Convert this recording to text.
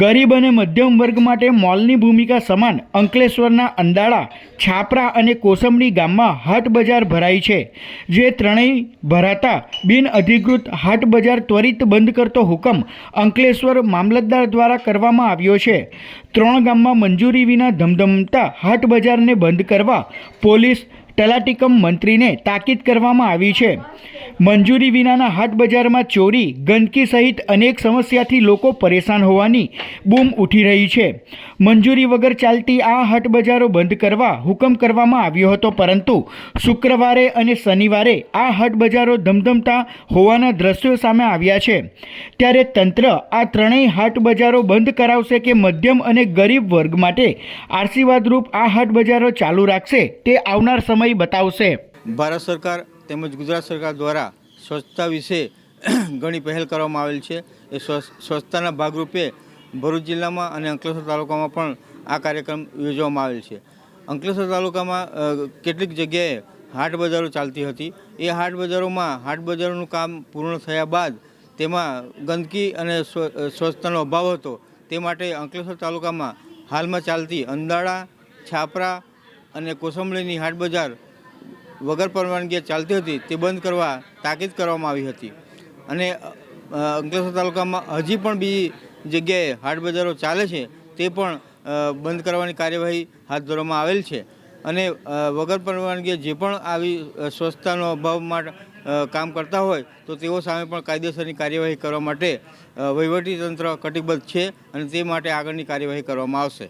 ગરીબ અને મધ્યમ વર્ગ માટે મોલની ભૂમિકા સમાન અંકલેશ્વરના અંદાળા, છાપરા અને કોસંબડી ગામમાં હાટ બજાર ભરાઈ છે, જે ત્રણેય ભરાતા બિન અધિકૃત હાટ બજાર ત્વરિત બંધ કરતો હુકમ અંકલેશ્વર મામલતદાર દ્વારા કરવામાં આવ્યો છે. ત્રણ ગામમાં મંજૂરી વિના ધમધમતા હાટ બજારને બંધ કરવા પોલીસ, તલાટીકમ મંત્રીને તાકીદ કરવામાં આવી છે. મંજૂરી વિનાના હાટ બજારમાં ચોરી, ગંદકી સહિત અનેક સમસ્યાથી લોકો પરેશાન હોવાની બૂમ ઉઠી રહી છે. મંજૂરી વગર ચાલતી આ હાટ બજારો બંધ કરવા હુકમ કરવામાં આવ્યો હતો, પરંતુ શુક્રવારે અને શનિવારે આ હાટ બજારો ધમધમતા હોવાના દ્રશ્યો સામે આવ્યા છે. ત્યારે તંત્ર આ ત્રણેય હાટ બજારો બંધ કરાવશે કે મધ્યમ અને ગરીબ વર્ગ માટે આશીર્વાદરૂપ આ હાટ બજારો ચાલુ રાખશે તે આવનાર સમય બતાવશે. ભારત સરકાર તેમજ ગુજરાત સરકાર દ્વારા સ્વચ્છતા વિશે ઘણી પહેલ કરવામાં આવેલ છે. એ સ્વચ્છ- સ્વચ્છતાના ભાગરૂપે ભરૂચ જિલ્લામાં અને અંકલેશ્વર તાલુકામાં પણ આ કાર્યક્રમ યોજવામાં આવેલ છે. અંકલેશ્વર તાલુકામાં કેટલીક જગ્યાએ હાટ બજારો ચાલતી હતી. એ હાટ બજારોમાં, હાટ બજારોનું કામ પૂર્ણ થયા બાદ તેમાં ગંદકી અને સ્વચ્છતાનો અભાવ હતો. તે માટે અંકલેશ્વર તાલુકામાં હાલમાં ચાલતી અંદાળા, છાપરા અને કોસંબળીની હાટ બજાર વગર પરવાનગી ચાલતી હતી તે બંધ કરવા તાકીદ કરવામાં આવી હતી. અને અંકલેશ્વર તાલુકામાં હજી પણ બીજી જગ્યાએ હાટ બજારો ચાલે છે તે પણ બંધ કરવાની કાર્યવાહી હાથ ધરવામાં આવેલ છે. અને વગર પરવાનગી જે પણ આવી સ્વચ્છતાનો અભાવ માટે કામ કરતા હોય તો તેઓ સામે પણ કાયદેસરની કાર્યવાહી કરવા માટે વહીવટીતંત્ર વહીવટી તંત્ર કટિબદ્ધ છે અને તે માટે આગળની કાર્યવાહી કરવામાં આવશે.